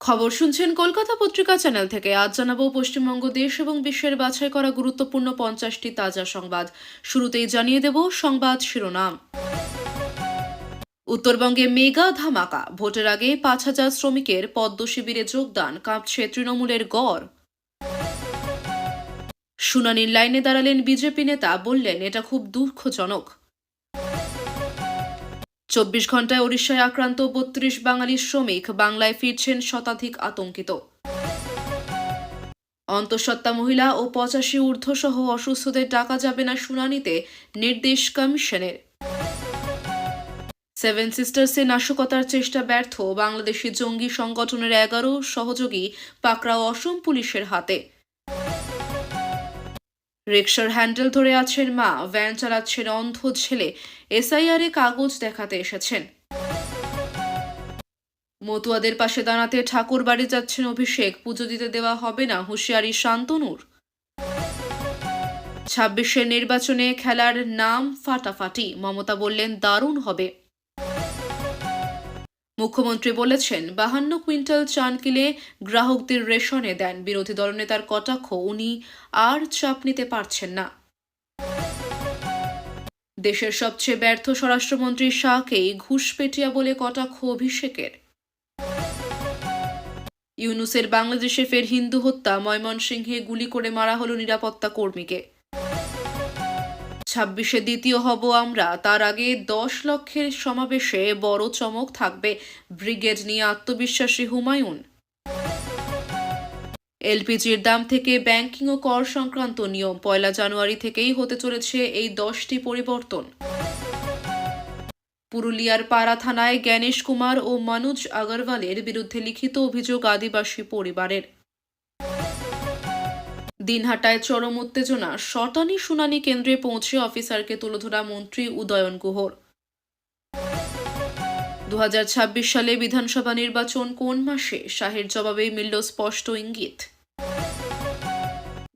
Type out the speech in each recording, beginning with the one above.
খবর শুনছেন কলকাতা পত্রিকা চ্যানেল থেকে। আজ জানাব, পশ্চিমবঙ্গ, দেশ এবং বিশ্বের বাছাই করা গুরুত্বপূর্ণ পঞ্চাশটি তাজা সংবাদ। শুরুতেই জানিয়ে দেব সংবাদ শিরোনাম। উত্তরবঙ্গে মেগা ধামাকা। ভোটের আগে পাঁচ হাজার শ্রমিকের পদ্ম শিবিরে যোগদান, কাঁপছে তৃণমূলের গড়। শুনানির লাইনে দাঁড়ালেন বিজেপি নেতা, বললেন, এটা খুব দুঃখজনক। চব্বিশ ঘন্টায় ওড়িশায় আক্রান্ত বত্রিশ বাঙালি শ্রমিক বাংলায় ফিরছেন শতাধিক আতঙ্কিত। অন্তঃসত্ত্বা মহিলা ও পঁচাশি ঊর্ধ্বসহ অসুস্থদের ডাকা যাবে না শুনানিতে নির্দেশ কমিশনের। সেভেন সিস্টার্সে নাশকতার চেষ্টা ব্যর্থ বাংলাদেশি জঙ্গি সংগঠনের এগারো সহযোগী পাকড়াও অসম পুলিশের হাতে। রিক্সার হ্যান্ডেল ধরে আছেন মা, ভ্যান চালাচ্ছেন অন্ধ ছেলে এসআইআর এ কাগজ দেখাতে এসেছেন। মতুয়াদের পাশে দাঁড়াতে ঠাকুর বাড়ি যাচ্ছেন অভিষেক। পুজো দিতে দেওয়া হবে না হুঁশিয়ারি শান্তনুর। ছাব্বিশের নির্বাচনে খেলার নাম ফাটাফাটি। মমতা বললেন, দারুণ হবে। মুখ্যমন্ত্রী বলেছেন, বাহান্ন কুইন্টাল চান কিলে গ্রাহকদের রেশনে দেন। বিরোধী দলনেতার কটাক্ষ, উনি আর চাপ নিতে পারছেন না। দেশের সবচেয়ে ব্যর্থ স্বরাষ্ট্রমন্ত্রী শাহকেই ঘুষপেটিয়া বলে কটাক্ষ অভিষেকের। ইউনুসের বাংলাদেশে ফের হিন্দু হত্যা, ময়মনসিংহে গুলি করে মারা হল নিরাপত্তা কর্মীকে। ছাব্বিশে দ্বিতীয় হব আমরা, তার আগে দশ লক্ষের সমাবেশে বড় চমক থাকবে ব্রিগেড নিয়ে আত্মবিশ্বাসী হুমায়ুন। এলপিজির দাম থেকে ব্যাংকিং ও কর সংক্রান্ত নিয়ম পয়লা জানুয়ারি থেকেই হতে চলেছে এই দশটি পরিবর্তন। পুরুলিয়ার পাড়া থানায় জ্ঞানেশ কুমার ও মনোজ আগরওয়ালের বিরুদ্ধে লিখিত অভিযোগ আদিবাসী পরিবারের। দিনহাটায় চরম উত্তেজনা শতানি শুনানি কেন্দ্রে পৌঁছে অফিসারকে তুলে ধরা মন্ত্রী উদয়ন গুহর দু হাজার ছাব্বিশ সালে বিধানসভা নির্বাচন কোন মাসে? শাহের জবাবে মিলল স্পষ্ট ইঙ্গিত।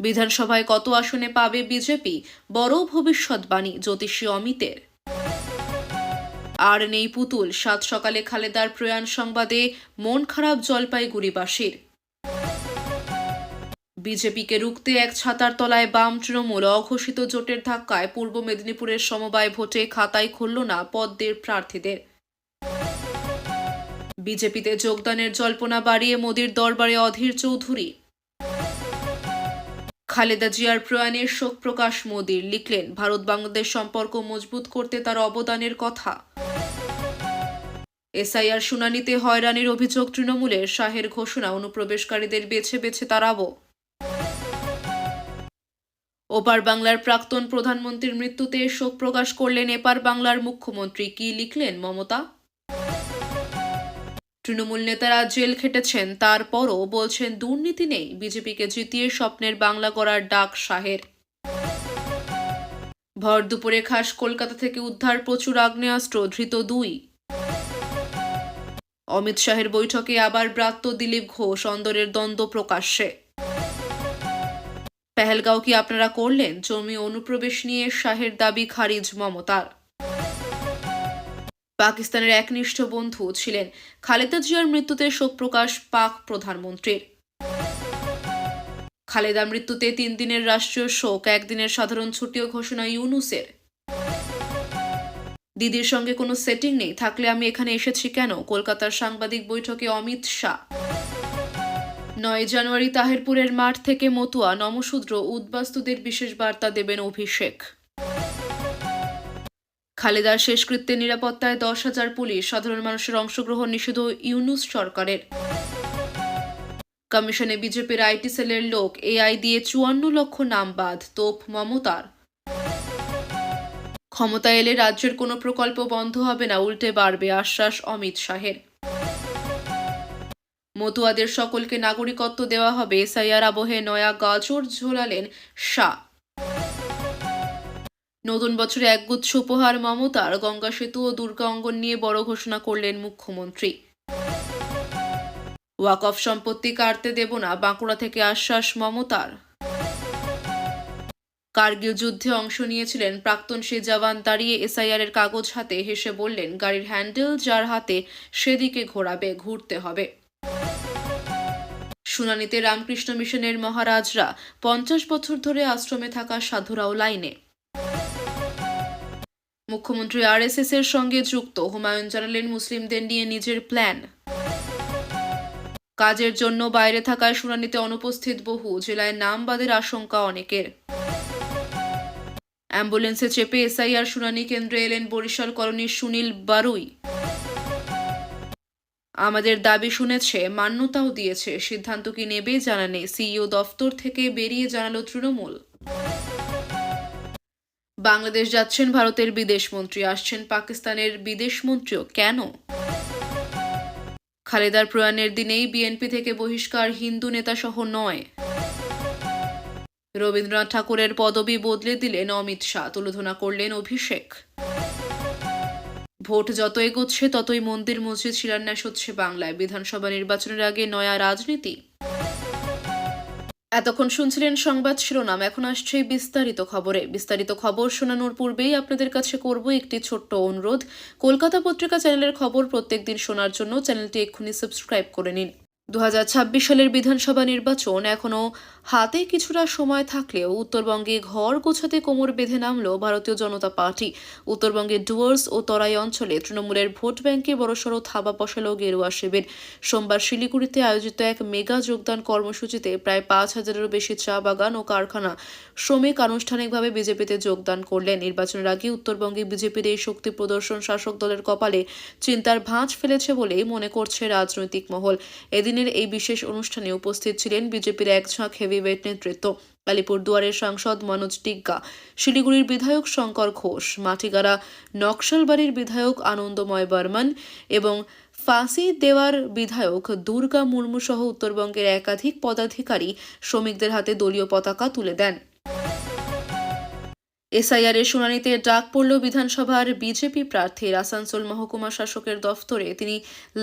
বিধানসভায় কত আসনে পাবে বিজেপি? বড় ভবিষ্যৎবাণী জ্যোতিষী অমিতের। আর নেই পুতুল, সাত সকালে খালেদার প্রয়াণ সংবাদে মন খারাপ জলপাইগুড়িবাসীর। বিজেপিকে রুখতে এক ছাতার তলায় বাম তৃণমূল, অঘোষিত জোটের ধাক্কায় পূর্ব মেদিনীপুরের সমবায় ভোটে খাতায় খুলল না পদ্মের প্রার্থীদের। বিজেপিতে যোগদানের জল্পনা বাড়িয়ে মোদীর দরবারে অধীর চৌধুরী। খালেদা জিয়ার প্রয়াণের শোক প্রকাশ মোদীর, লিখলেন, ভারত বাংলাদেশ সম্পর্ক মজবুত করতে তার অবদানের কথা। এসআইআর শুনানিতে হয়রানির অভিযোগ তৃণমূলের, শাহের ঘোষণা, অনুপ্রবেশকারীদের বেছে বেছে তাড়াবো ওপার বাংলার প্রাক্তন প্রধানমন্ত্রীর মৃত্যুতে শোক প্রকাশ করলেন এপার বাংলার মুখ্যমন্ত্রী। কি লিখলেন মমতা? তৃণমূল নেতারা জেল খেটেছেন, তারপরও বলছেন দুর্নীতি নেই, বিজেপিকে জিতিয়ে স্বপ্নের বাংলা গড়ার ডাক শাহের। ভর দুপুরে খাস কলকাতা থেকে উদ্ধার প্রচুর আগ্নেয়াস্ত্র, ধৃত দুই। অমিত শাহের বৈঠকে আবার ব্রাত্য দিলীপ ঘোষ, অন্দরের দ্বন্দ্ব প্রকাশ্যে। পেহেলগাঁও কি আপনারা করলেন? জমি অনুপ্রবেশ নিয়ে শাহের দাবি, খারিজ মমতার। পাকিস্তানের একনিষ্ঠ বন্ধু ছিলেন খালেদা জিয়ার মৃত্যুতে শোক প্রকাশ পাক প্রধানমন্ত্রীর। খালেদা মৃত্যুতে তিন দিনের রাষ্ট্রীয় শোক, একদিনের সাধারণ ছুটিও ঘোষণা ইউনুসের। দিদির সঙ্গে কোনো সেটিং নেই, থাকলে আমি এখানে এসেছি কেন? কলকাতার সাংবাদিক বৈঠকে অমিত শাহ। নয় জানুয়ারি তাহেরপুরের মাঠ থেকে মতুয়া, নমশূদ্র উদ্বাস্তুদের বিশেষ বার্তা দেবেন অভিষেক। খালেদার শেষকৃত্যের নিরাপত্তায় দশ হাজার পুলিশ সাধারণ মানুষের অংশগ্রহণ নিষিদ্ধ ইউনুস সরকারের। কমিশনে বিজেপির আইটি সেলের লোক এআই দিয়ে চুয়ান্ন লক্ষ নাম বাদ, তোপ মমতার। ক্ষমতা এলে রাজ্যের কোনো প্রকল্প বন্ধ হবে না, উল্টে বাড়বে আশ্বাস অমিত শাহের। মতুয়াদের সকলকে নাগরিকত্ব দেওয়া হবে, এসআইআর আবহে নয়া গাজর ঝোলালেন শাহ। নতুন বছরে একগুচ্ছ উপহার, মমতার, গঙ্গা সেতু ও দুর্গা অঙ্গন নিয়ে বড় ঘোষণা করলেন মুখ্যমন্ত্রী। ওয়াকফ সম্পত্তি কাটতে দেব না, বাঁকুড়া থেকে আশ্বাস মমতার। কার্গিল যুদ্ধে অংশ নিয়েছিলেন প্রাক্তন সে জওয়ান, দাঁড়িয়ে এসআইআর এর কাগজ হাতে হেসে বললেন, গাড়ির হ্যান্ডেল যার হাতে সেদিকে ঘোরাবে, ঘুরতে হবে। শুনানিতে রামকৃষ্ণ মিশনের মহারাজরা পঞ্চাশ বছর ধরে আশ্রমে থাকা সাধুরাও লাইনে। মুখ্যমন্ত্রী আরএসএস এর সঙ্গে যুক্ত। হুমায়ুন জানালেন মুসলিমদের নিয়ে নিজের প্ল্যান। কাজের জন্য বাইরে থাকায় শুনানিতে অনুপস্থিত বহু। জেলায় নাম বাদের আশঙ্কা অনেকের। অ্যাম্বুলেন্সে চেপে এসআইআর শুনানি কেন্দ্রে এলেন বরিশাল কলোনির সুনীল বারুই। আমাদের দাবি শুনেছে, মান্যতাও দিয়েছে। সিদ্ধান্ত কি নেবে জানা নেই। সিইও দফতর থেকে বেরিয়ে জানালো তৃণমূল। বাংলাদেশ যাচ্ছেন ভারতের বিদেশমন্ত্রী আসছেন পাকিস্তানের বিদেশমন্ত্রীও কেন? খালেদার প্রয়াণের দিনেই বিএনপি থেকে বহিষ্কার হিন্দু নেতা সহ নয়। রবীন্দ্রনাথ ঠাকুরের পদবি বদলে দিলেন অমিত শাহ, তুলোধনা করলেন অভিষেক। ভোট যত এগোচ্ছে ততই মন্দির মসজিদ শিলান্যাস হচ্ছে বাংলায়। বিধানসভা নির্বাচনের আগে নয়া রাজনীতি। এতক্ষণ শুনছিলেন সংবাদ শিরোনাম, এখন আসছে বিস্তারিত খবরে। বিস্তারিত খবর শোনানোর পূর্বেই আপনাদের কাছে করব একটি ছোট্ট অনুরোধ। কলকাতা পত্রিকা চ্যানেলের খবর প্রত্যেক দিন শোনার জন্য চ্যানেলটি এক্ষুনি সাবস্ক্রাইব করে নিন। দু হাজার ছাব্বিশ সালের বিধানসভা নির্বাচন এখনও হাতে কিছুটা সময় থাকলেও উত্তরবঙ্গে ঘর গোছাতে কোমর বেঁধে নামল ভারতীয় জনতা পার্টি। উত্তরবঙ্গের ডুয়ার্স ও তরাই অঞ্চলে তৃণমূলের ভোট ব্যাংকে বড়সড় থাবা বসালো গেরুয়া শিবির সোমবার শিলিগুড়িতে আয়োজিত এক মেগা যোগদান কর্মসূচিতে প্রায় পাঁচ হাজারেরও বেশি চা বাগান ও কারখানা শ্রমিক আনুষ্ঠানিকভাবে বিজেপিতে যোগদান করলেন। নির্বাচনের আগে উত্তরবঙ্গে বিজেপির এই শক্তি প্রদর্শন শাসক দলের কপালে চিন্তার ভাঁজ ফেলেছে বলেই মনে করছে রাজনৈতিক মহল। এদিনের এই বিশেষ অনুষ্ঠানে উপস্থিত ছিলেন বিজেপির এক ঝাঁক হেভিওয়েট নেতৃত্ব আলিপুরদুয়ারের সাংসদ মনোজ টিগ্গা, শিলিগুড়ির বিধায়ক শঙ্কর ঘোষ, মাটিগাড়া নকশালবাড়ির বিধায়ক আনন্দময় বর্মন এবং ফাঁসি দেওয়ার বিধায়ক দুর্গা মুর্মু সহ উত্তরবঙ্গের একাধিক পদাধিকারী শ্রমিকদের হাতে দলীয় পতাকা তুলে দেন। এসআইআর এর শুনানিতে ডাক পড়ল বিধানসভার বিজেপি প্রার্থীর আসানসোল মহকুমা শাসকের দফতরে। তিনি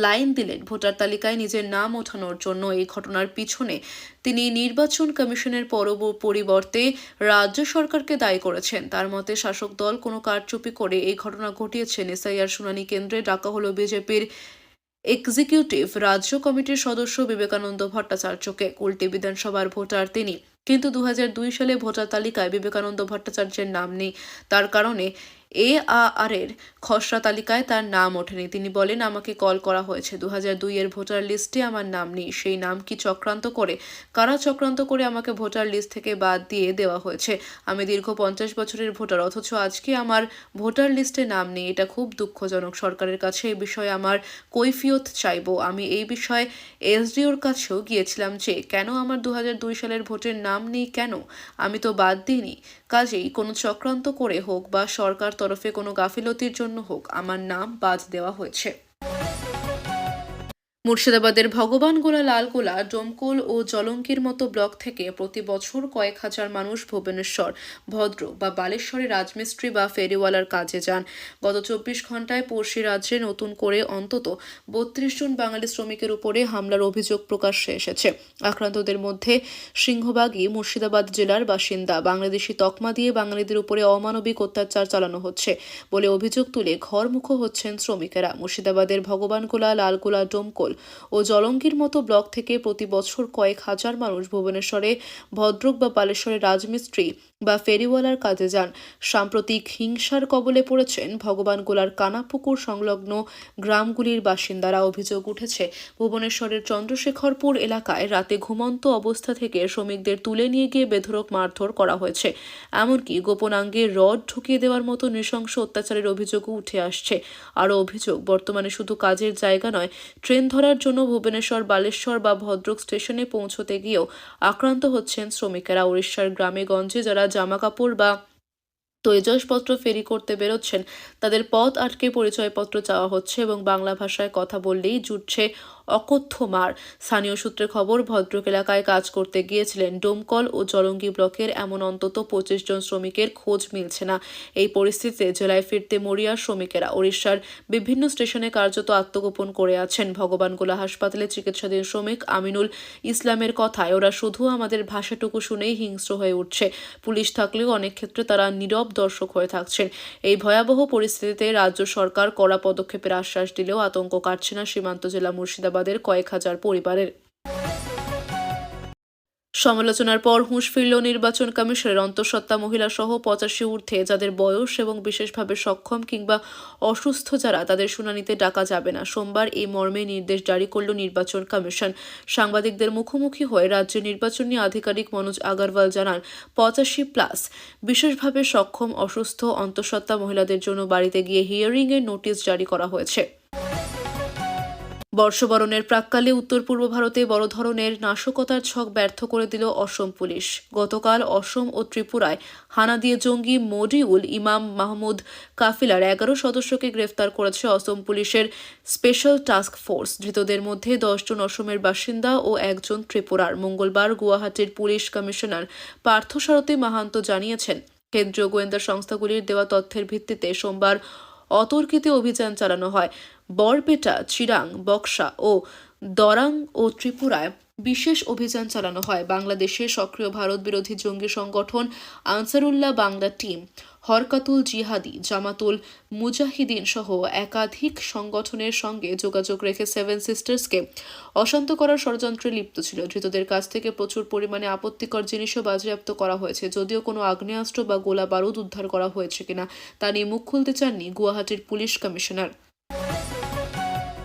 লাইন দিলেন ভোটার তালিকায় নিজের নাম ওঠানোর জন্য। এই ঘটনার পিছনে তিনি নির্বাচন কমিশনের পরব পরিবর্তে রাজ্য সরকারকে দায়ী করেছেন। তার মতে, শাসক দল কোনো কারচুপি করে এই ঘটনা ঘটিয়েছেন। এসআইআর শুনানি কেন্দ্রে ডাকা হলো বিজেপির এক্সিকিউটিভ রাজ্য কমিটির সদস্য বিবেকানন্দ ভট্টাচার্যকে। কুলটি বিধানসভার ভোটার তিনি। কিন্তু দু হাজার দুই সালে ভোটার তালিকায় বিবেকানন্দ ভট্টাচার্যের নাম নেই। তার কারণে এ আর এর খসড়া তালিকায় তার নাম ওঠেনি। তিনি বলেন, আমাকে কল করা হয়েছে। দু দুই এর ভোটার লিস্টে আমার নাম নেই। সেই নাম কি চক্রান্ত করে? কারা চক্রান্ত করে আমাকে ভোটার লিস্ট থেকে বাদ দিয়ে দেওয়া হয়েছে? আমি দীর্ঘ পঞ্চাশ বছরের ভোটার, অথচ আজকে আমার ভোটার লিস্টে নাম নেই। এটা খুব দুঃখজনক। সরকারের কাছে এই বিষয়ে আমার কৈফিয়ত চাইব। আমি এই বিষয়ে এসডিওর কাছেও গিয়েছিলাম যে, কেন আমার দু সালের ভোটের নাম নেই কেন? আমি তো বাদ দিইনি। কাজেই কোনো চক্রান্ত করে হোক বা সরকার তরফে কোনো গাফিলতির জন্য হোক আমার নাম বাদ দেওয়া হয়েছে। মুর্শিদাবাদের ভগবানগোলা লালগোলা, ডোমকল ও জলঙ্কির মতো ব্লক থেকে প্রতি বছর কয়েক হাজার মানুষ ভুবনেশ্বর, ভদ্র বা বালেশ্বরে রাজমিস্ত্রি বা ফেরিওয়ালার কাজে যান। গত চব্বিশ ঘন্টায় পড়শি রাজ্যে নতুন করে অন্তত বত্রিশ জন বাঙালি শ্রমিকের উপরে হামলার অভিযোগ প্রকাশ্যে এসেছে। আক্রান্তদের মধ্যে সিংহবাগী মুর্শিদাবাদ জেলার বাসিন্দা। বাংলাদেশি তকমা দিয়ে বাঙালিদের উপরে অমানবিক অত্যাচার চালানো হচ্ছে বলে অভিযোগ তুলে ঘরমুখো হচ্ছেন শ্রমিকেরা। মুর্শিদাবাদের ভগবানগোলা, লালগোলা, ডোমকল ও জলঙ্গির মতো ব্লক থেকে প্রতি বছর কয়েক হাজার মানুষ ভুবনেশ্বরে, ভদ্রক বা বালেশ্বরে রাজমিস্ত্রি বা ফেরিওয়ালার কাজে যান। সাম্প্রতিক হিংসার কবলে পড়েছেন ভগবান ভগবানগোলার কানাপুকুর সংলগ্ন গ্রামগুলির বাসিন্দারা অভিযোগ উঠেছে। ভুবনেশ্বরের চন্দ্রশেখরপুর এলাকায় রাতে ঘুমন্ত অবস্থা থেকে শ্রমিকদের তুলে নিয়ে গিয়ে বেধরক মারধর করা হয়েছে। এমনকি গোপনাঙ্গে রড ঢুকিয়ে দেওয়ার মতো নৃশংস অত্যাচারের অভিযোগও উঠে আসছে। আরও অভিযোগ, বর্তমানে শুধু কাজের জায়গা নয়, ট্রেন ধরার জন্য ভুবনেশ্বর, বালেশ্বর বা ভদ্রক স্টেশনে পৌঁছতে গিয়েও আক্রান্ত হচ্ছেন শ্রমিকেরা। উড়িষ্যার গ্রামে গঞ্জে যারা জামা কাপড় বা তৈজসপত্র ফেরি করতে বেরোচ্ছেন। তাদের পথ আটকে পরিচয়পত্র চাওয়া হচ্ছে এবং বাংলা ভাষায় কথা বললেই জুটছে অকথ্য মার। স্থানীয় সূত্রে খবর ভদ্রক এলাকায় কাজ করতে গিয়েছিলেন। ডোমকল ও জলঙ্গি ব্লকের এমন অন্তত পঁচিশ জন শ্রমিকের খোঁজ মিলছে না। এই পরিস্থিতিতে জেলায় ফিরতে মরিয়া শ্রমিকেরা ওড়িশার বিভিন্ন স্টেশনে কার্যত আত্মগোপন করে আছেন। ভগবানগোলা হাসপাতালে চিকিৎসাধীন শ্রমিক আমিনুল ইসলামের কথায়, ওরা শুধু আমাদের ভাষাটুকু শুনেই হিংস্র হয়ে উঠছে। পুলিশ থাকলেও অনেক ক্ষেত্রে তারা নীরব দর্শক হয়ে থাকছেন। এই ভয়াবহ পরিস্থিতিতে রাজ্য সরকার কড়া পদক্ষেপের আশ্বাস দিলেও আতঙ্ক কাটছে না সীমান্ত জেলা মুর্শিদাবাদের কয়েক হাজার পরিবারের। সমালোচনার পর হুঁশ ফিরল নির্বাচন কমিশনের অন্তঃসত্ত্বা মহিলা সহ পঁচাশি ঊর্ধ্বে যাদের বয়স এবং বিশেষভাবে সক্ষম কিংবা অসুস্থ যারা, তাদের শুনানিতে ডাকা যাবে না। সোমবার এই মর্মে নির্দেশ জারি করল নির্বাচন কমিশন। সাংবাদিকদের মুখোমুখি হয়ে রাজ্যের নির্বাচনী আধিকারিক মনোজ আগারওয়াল জানান, পঁচাশি প্লাস বিশেষভাবে সক্ষম, অসুস্থ, অন্তঃসত্ত্বা মহিলাদের জন্য বাড়িতে গিয়ে হিয়ারিংয়ের নোটিশ জারি করা হয়েছে। বর্ষবরণের প্রাক্কালে উত্তর পূর্ব ভারতে বড় ধরনের নাশকতার ছক ব্যর্থ করে দিল অসম পুলিশ। গতকাল অসম ও ত্রিপুরায় হানা দিয়ে জঙ্গি মডিউল ইমাম মাহমুদ কাফিলার এগারো সদস্যকে গ্রেফতার করেছে অসম পুলিশের স্পেশাল টাস্ক ফোর্স। ধৃতদের মধ্যে দশজন অসমের বাসিন্দা ও একজন ত্রিপুরার। মঙ্গলবার গুয়াহাটির পুলিশ কমিশনার পার্থসারথী মাহান্ত জানিয়েছেন, কেন্দ্রীয় গোয়েন্দা সংস্থাগুলির দেওয়া তথ্যের ভিত্তিতে সোমবার অতর্কিতে অভিযান চালানো হয়। বরপেটা চিরাং বক্সা ও দরাং ও ত্রিপুরায় বিশেষ অভিযান চালানো হয়। বাংলাদেশে সক্রিয় ভারত বিরোধী জঙ্গি সংগঠন আনসারুল্লাহ বাংলা টিম, হরকাতুল জিহাদি, জামাতুল মুজাহিদিন সহ একাধিক সংগঠনের সঙ্গে যোগাযোগ রেখে সেভেন সিস্টার্সকে অশান্ত করার ষড়যন্ত্রে লিপ্ত ছিল। ধৃতদের কাছ থেকে প্রচুর পরিমাণে আপত্তিকর জিনিসও বাজেয়াপ্ত করা হয়েছে। যদিও কোনো আগ্নেয়াস্ত্র বা গোলা বারুদ উদ্ধার করা হয়েছে কিনা তা নিয়ে মুখ খুলতে চাননি গুয়াহাটির পুলিশ কমিশনার।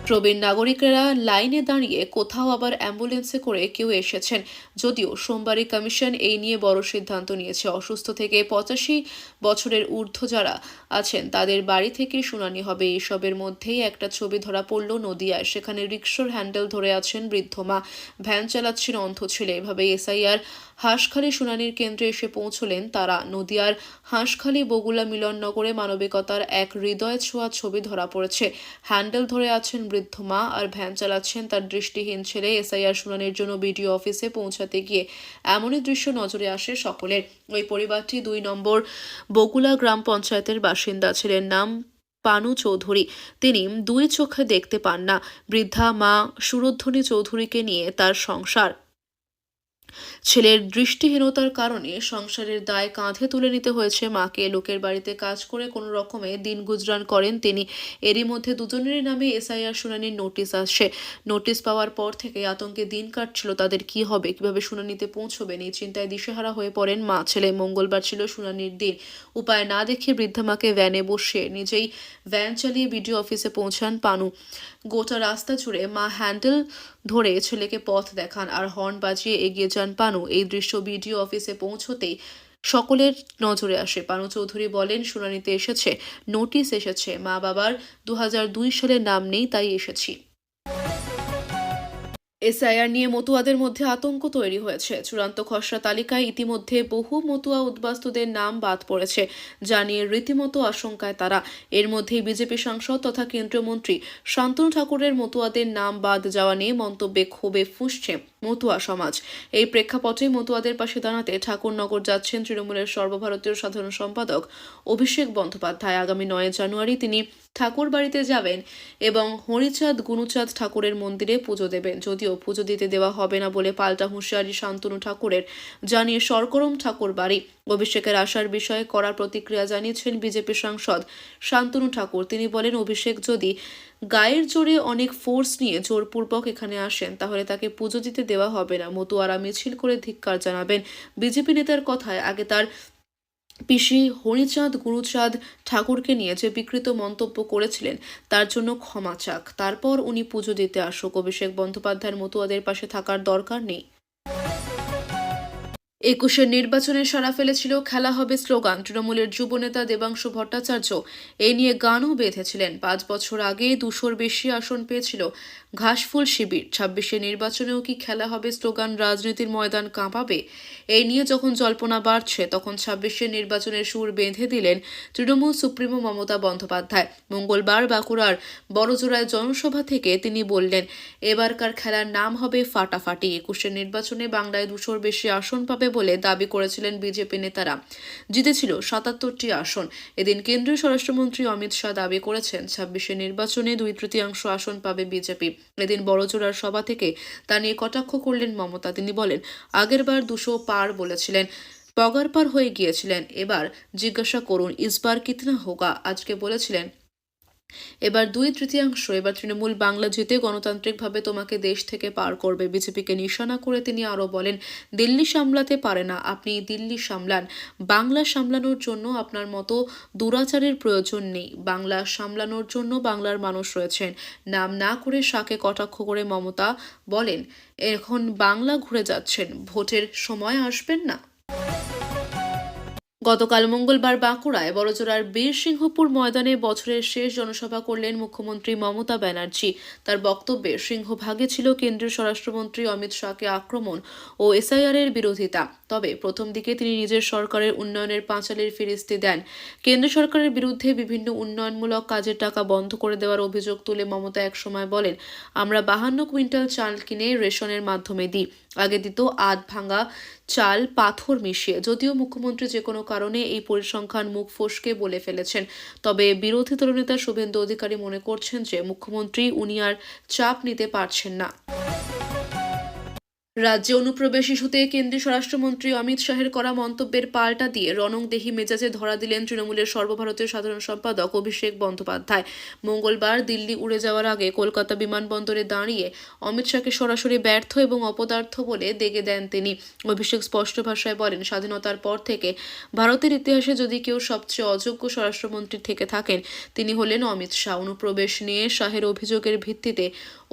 প্রবীণ নাগরিকেরা লাইনে দাঁড়িয়ে কোথাও আবার অ্যাম্বুলেন্সে করে কেউ এসেছেন। যদিও সোমবারই কমিশন এই নিয়ে বড় সিদ্ধান্ত নিয়েছে। অসুস্থ থেকে পঁচাশি বছরের ঊর্ধ্ব যারা আছেন, তাদের বাড়ি থেকে শুনানি হবে। এসবের মধ্যেই একটা ছবি ধরা পড়ল নদিয়ায়। সেখানে রিক্সার হ্যান্ডেল ধরে আছেন বৃদ্ধ মা। ভ্যান চালাচ্ছেন অন্ধ ছেলে। এভাবে এসআইআর হাঁসখালি শুনানির কেন্দ্রে এসে পৌঁছলেন তারা। নদিয়ার হাঁসখালি বগুলা মিলননগরে মানবিকতার এক হৃদয় ছোঁয়া ছবি ধরা পড়েছে। হ্যান্ডেল ধরে আছেন বৃদ্ধ মা আর ভ্যান চালাচ্ছেন তার দৃষ্টিহীন ছেলে। এসআইআর শুনানির জন্য বিডিও অফিসে পৌঁছাতে গিয়ে এমনই দৃশ্য নজরে আসে সকলের। ওই পরিবারটি দুই নম্বর বগুলা গ্রাম পঞ্চায়েতের বাসিন্দা ছিলেন, নাম পানু চৌধুরী। তিনি দুই চোখে দেখতে পান না। বৃদ্ধা মা সুরধ্বনি চৌধুরীকে নিয়ে তার সংসার ছেলের দৃষ্টিহীনতার কারণে সংসারের দায় কাঁধে তুলে নিতে হয়েছে মাকে। লোকের বাড়িতে কাজ করে কোনো রকমে দিন গুজরান করেন তিনি। এরই মধ্যে দুজনেরই নামে এসআইআর শুনানির নোটিশ আসছে নোটিশ পাওয়ার পর থেকে আতঙ্কে দিন কাটছিল তাদের কি হবে, কীভাবে শুনানিতে পৌঁছবেন এই চিন্তায় দিশেহারা হয়ে পড়েন মা। ছেলে মঙ্গলবার ছিল শুনানির দিন। উপায় না দেখে বৃদ্ধা মাকে ভ্যানে বসে নিজেই ভ্যান চালিয়ে বিডিও অফিসে পৌঁছান পানু। গোটা রাস্তা জুড়ে মা হ্যান্ডেল ধরে ছেলেকে পথ দেখান আর হর্ন বাজিয়ে এগিয়ে যান পানু। এই দৃশ্য বিডিও অফিসে পৌঁছতেই সকলের নজরে আসে। পানু চৌধুরী বলেন, শুনানিতে এসেছে, নোটিশ এসেছে, মা বাবার দু সালে নাম নেই, তাই এসেছি। এসআইআর নিয়ে মতুয়াদের মধ্যে আতঙ্ক তৈরি হয়েছে। চূড়ান্ত খসড়া তালিকায় ইতিমধ্যে বহু মতুয়া উদ্বাস্তুদের নাম বাদ পড়েছে, যা নিয়ে রীতিমতো আশঙ্কায় তারা। এর মধ্যেই বিজেপি সাংসদ তথা কেন্দ্রীয় মন্ত্রী শান্তনু ঠাকুরের মতুয়াদের নাম বাদ যাওয়া নিয়ে মন্তব্যে ক্ষোভে ফুঁসছে। মতুয়া সমাজ। এই প্রেক্ষাপটে মতুয়াদের পাশে দাঁড়াতে ঠাকুরনগর যাচ্ছেন তৃণমূলের সর্বভারতীয় সাধারণ সম্পাদক অভিষেক বন্দ্যোপাধ্যায়। আগামী নয় জানুয়ারি তিনি ঠাকুর বাড়িতে যাবেন এবং হরিচাঁদ গুণুচাঁদ ঠাকুরের মন্দিরে পুজো দেবেন। যদিও পুজো দিতে দেওয়া হবে না বলে পাল্টা হুঁশিয়ারি শান্তনু ঠাকুরের, জানিয়ে সরকরম ঠাকুর বাড়ি অভিষেকের আসার বিষয়ে কড়া প্রতিক্রিয়া জানিয়েছেন বিজেপি সাংসদ শান্তনু ঠাকুর। তিনি বলেন, অভিষেক যদি গায়ের জোরে অনেক ফোর্স নিয়ে জোরপূর্বক এখানে আসেন। তাহলে তাকে পুজো দিতে দেওয়া হবে না। মতুয়ারা মিছিল করে ধিক্কার জানাবেন। বিজেপি নেতার কথায় আগে তার পিসি হরিচাঁদ, গুরুচাঁদ ঠাকুরকে নিয়ে যে বিকৃত মন্তব্য করেছিলেন, তার জন্য ক্ষমা চাক। তারপর উনি পুজো দিতে আসুক। অভিষেক বন্দ্যোপাধ্যায়ের মতুয়াদের পাশে থাকার দরকার নেই। একুশের নির্বাচনে সাড়া ফেলেছিল, খেলা হবে স্লোগান। তৃণমূলের যুবনেতা দেবাংশু ভট্টাচার্য এ নিয়ে গানও বেঁধেছিলেন। পাঁচ বছর আগে দুশোর বেশি আসন পেয়েছিল ঘাসফুল শিবির। ছাব্বিশে নির্বাচনেও কি খেলা হবে স্লোগান রাজনীতির ময়দান কাঁপাবে? এই নিয়ে যখন জল্পনা বাড়ছে, তখন ছাব্বিশে নির্বাচনের সুর বেঁধে দিলেন তৃণমূল সুপ্রিমো মমতা বন্দ্যোপাধ্যায়। মঙ্গলবার বাঁকুড়ার বড়জোড়ায় জনসভা থেকে তিনি বললেন, এবারকার খেলার নাম হবে ফাটাফাটি। একুশের নির্বাচনে বাংলায় দুশোর বেশি আসন পাবে বলে দাবি করেছিলেন বিজেপি নেতারা। জিতেছিল সাতাত্তরটি আসন। এদিন কেন্দ্রীয় স্বরাষ্ট্রমন্ত্রী অমিত শাহ দাবি করেছেন, ছাব্বিশে নির্বাচনে দুই তৃতীয়াংশ আসন পাবে বিজেপি। এদিন বড়জোড়ার সভা থেকে তা নিয়ে কটাক্ষ করলেন মমতা। তিনি বলেন আগেরবার দুশো পার বলেছিলেন পগার পার হয়ে গিয়েছিলেন। এবার জিজ্ঞাসা করুন, ইসবার কিতনা হোগা? আজকে বলেছিলেন এবার দুই তৃতীয়াংশ, এবার তৃণমূল বাংলা জিতে গণতান্ত্রিকভাবে তোমাকে দেশ থেকে পার করবে। বিজেপিকে নিশানা করে তিনি আরও বলেন, দিল্লি সামলাতে পারে না, আপনি দিল্লি সামলান। বাংলা সামলানোর জন্য আপনার মতো দুরাচারের প্রয়োজন নেই। বাংলা সামলানোর জন্য বাংলার মানুষ রয়েছেন। নাম না করে শাকে কটাক্ষ করে মমতা বলেন, এখন বাংলা ঘুরে যাচ্ছেন, ভোটের সময় আসবেন না? গতকাল মঙ্গলবার বাঁকুড়ায় বড়জোড়ার বীরসিংহপুর ময়দানে বছরের শেষ জনসভা করলেন মুখ্যমন্ত্রী মমতা ব্যানার্জি। তার বক্তব্যে সিংহভাগে ছিল কেন্দ্রীয় স্বরাষ্ট্রমন্ত্রী অমিত শাহকে আক্রমণ ও এসআইআর এর বিরোধিতা। তবে প্রথম দিকে তিনি নিজের সরকারের উন্নয়নের পাঁচালির ফিরিস্তি দেন। কেন্দ্র সরকারের বিরুদ্ধে বিভিন্ন উন্নয়নমূলক কাজের টাকা বন্ধ করে দেওয়ার অভিযোগ তুলে মমতা একসময় বলেন, আমরা বাহান্ন কুইন্টাল চাল কিনে রেশনের মাধ্যমে দিই। আগে দিত আধ ভাঙা চাল পাথর মিশিয়ে। যদিও মুখ্যমন্ত্রী যে কোনো কারণে এই পরিসংখ্যান মুখ ফসকে বলে ফেলেছেন। তবে বিরোধী দলনেতা শুভেন্দু অধিকারী মনে করছেন যে মুখ্যমন্ত্রী, উনি আর চাপ নিতে পারছেন না। রাজ্যে অনুপ্রবেশ ইস্যুতে কেন্দ্রীয় স্বরাষ্ট্রমন্ত্রী অমিত শাহের করা মন্তব্যের পাল্টা দিয়ে রণংদেহী মেজাজে ধরা দিলেন তৃণমূলের সর্বভারতীয় সাধারণ সম্পাদক অভিষেক বন্দ্যোপাধ্যায়। মঙ্গলবার দিল্লি উড়ে যাওয়ার আগে কলকাতা বিমানবন্দরে দাঁড়িয়ে অমিত শাহকে সরাসরি ব্যর্থ এবং অপদার্থ বলে দেগে দেন তিনি। অভিষেক স্পষ্ট ভাষায় বলেন, স্বাধীনতার পর থেকে ভারতের ইতিহাসে যদি কেউ সবচেয়ে অযোগ্য স্বরাষ্ট্রমন্ত্রী থেকে থাকেন, তিনি হলেন অমিত শাহ। অনুপ্রবেশ নিয়ে শাহের অভিযোগের ভিত্তিতে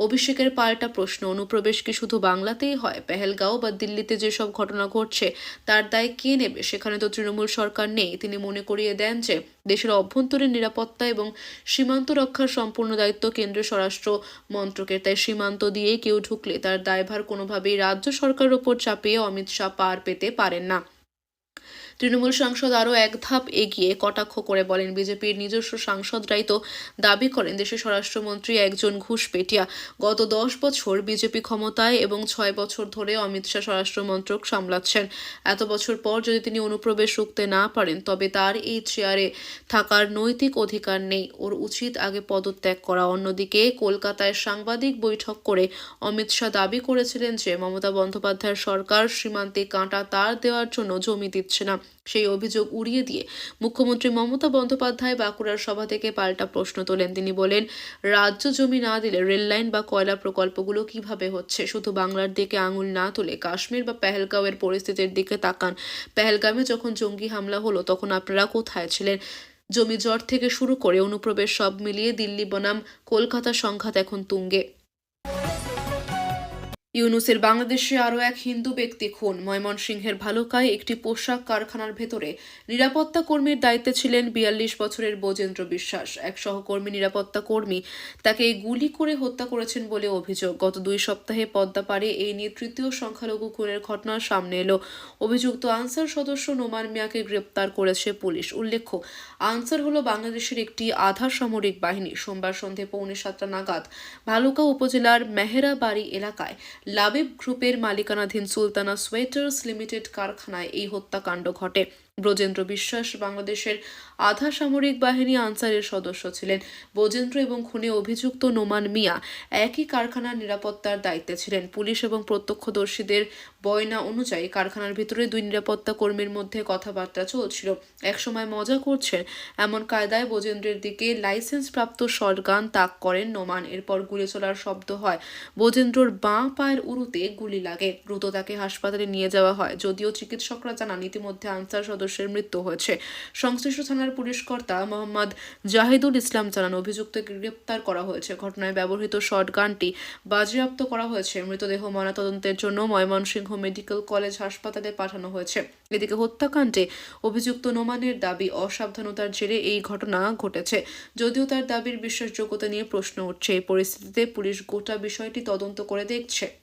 অভিষেকের পাল্টা প্রশ্ন, অনুপ্রবেশ কি শুধু বাংলাতেই হয়? পেহেলগাঁও বা দিল্লিতে যেসব ঘটনা ঘটছে, তার দায় কে নেবে? সেখানে তো তৃণমূল সরকার নেই। তিনি মনে করিয়ে দেন যে, দেশের অভ্যন্তরীণ নিরাপত্তা এবং সীমান্ত রক্ষার সম্পূর্ণ দায়িত্ব কেন্দ্রীয় স্বরাষ্ট্র মন্ত্রকের। তাই সীমান্ত দিয়ে কেউ ঢুকলে তার দায়ভার কোনোভাবেই রাজ্য সরকারের ওপর চাপিয়ে অমিত শাহ পার পেতে পারেন না। তৃণমূল সাংসদ আরও এক ধাপ এগিয়ে কটাক্ষ করে বলেন, বিজেপির নিজস্ব সাংসদরাই তো দাবি করেন, দেশের স্বরাষ্ট্রমন্ত্রী একজন ঘুষপেটিয়া গত দশ বছর বিজেপি ক্ষমতায় এবং ছয় বছর ধরে অমিত শাহ স্বরাষ্ট্রমন্ত্রক সামলাচ্ছেন। এত বছর পর যদি তিনি অনুপ্রবেশ রুখতে না পারেন, তবে তার এই চেয়ারে থাকার নৈতিক অধিকার নেই। ওর উচিত আগে পদত্যাগ করা। অন্যদিকে, কলকাতায় সাংবাদিক বৈঠক করে অমিত শাহ দাবি করেছিলেন যে, মমতা বন্দ্যোপাধ্যায়ের সরকার সীমান্তে কাঁটা তার দেওয়ার জন্য জমি দিচ্ছে না। সেই অভিযোগ উড়িয়ে দিয়ে মুখ্যমন্ত্রী মমতা বন্দ্যোপাধ্যায় বাঁকুড়ার সভা থেকে পাল্টা প্রশ্ন তোলেন। তিনি বলেন, রাজ্য জমি না দিলে রেললাইন বা কয়লা প্রকল্পগুলো কীভাবে হচ্ছে? শুধু বাংলার দিকে আঙুল না তুলে কাশ্মীর বা পেহেলগাঁওয়ের পরিস্থিতির দিকে তাকান। পেহেলগামে যখন জঙ্গি হামলা হলো, তখন আপনারা কোথায় ছিলেন? জমি জট থেকে শুরু করে অনুপ্রবেশ সব মিলিয়ে দিল্লি বনাম, কলকাতা সংঘাত এখন তুঙ্গে। ইউনুসের বাংলাদেশে আরও এক হিন্দু ব্যক্তি খুন। ময়মনসিংহের ভালুকায় একটি পোশাক কারখানার ভেতরে নিরাপত্তা কর্মীর দায়িত্বে ছিলেন বিয়াল্লিশ বছরের বোজেন্দ্র বিশ্বাস। এক সহকর্মী নিরাপত্তা কর্মী তাকে গুলি করে হত্যা করেছেন বলে অভিযোগ। গত দুই সপ্তাহে পদ্মা পদ্মাপাড়ে এই নিয়ে তৃতীয় সংখ্যালঘু খুনের ঘটনা সামনে এলো। অভিযুক্ত আনসার সদস্য নোমান মিয়াকে গ্রেপ্তার করেছে পুলিশ। উল্লেখ্য, আনসার হলো বাংলাদেশের একটি আধা সামরিক বাহিনী। সোমবার সন্ধে পৌনে সাতটা নাগাদ ভালুকা উপজেলার মেহেরাবাড়ি এলাকায় লাবিব গ্রুপের মালিকানাধীন সুলতানা সোয়েটার্স লিমিটেড কারখানায় এই হত্যাকাণ্ড ঘটে। ব্রজেন্দ্র বিশ্বাস বাংলাদেশের আধা সামরিক বাহিনী আনসারের সদস্য ছিলেন। ব্রজেন্দ্র এবং খুনে অভিযুক্ত নোমান মিয়া একই কারখানার নিরাপত্তার দায়িত্বে ছিলেন। পুলিশ এবং প্রত্যক্ষদর্শীদের বয়না অনুযায়ী কারখানার ভিতরে দুই নিরাপত্তা কর্মীর মধ্যে কথাবার্তা চলছিল। একসময় মজা করছেন এমন কায়দায় ব্রজেন্দ্রের দিকে লাইসেন্স প্রাপ্ত শটগান তাক করেন নোমান। এরপর গুলি চলার শব্দ হয়। ব্রজেন্দ্রর বাঁ পায়ের উরুতে গুলি লাগে। দ্রুত তাকে হাসপাতালে নিয়ে যাওয়া হয়। যদিও চিকিৎসকরা জানান, ইতিমধ্যে আনসার সদস্যের মৃত্যু হয়েছে। সংশ্লিষ্ট থানার পুলিশ কর্তা মোহাম্মদ জাহিদুল ইসলাম জানান, অভিযুক্তকে গ্রেপ্তার করা হয়েছে। ঘটনায় ব্যবহৃত শর্ট গানটি বাজেয়াপ্ত করা হয়েছে। মৃতদেহ ময়নাতদন্তের জন্য ময়মনসিংহ মেডিকেল কলেজ হাসপাতালে পাঠানো হয়েছে। এদিকে হত্যাকাণ্ডে অভিযুক্ত নোমানের দাবি অসাবধানতার জেরে এই ঘটনা ঘটেছে। যদিও তার দাবির বিশ্বাসযোগ্যতা নিয়ে প্রশ্ন উঠছে, এই পরিস্থিতিতে পুলিশ গোটা বিষয়টি তদন্ত করে দেখছে।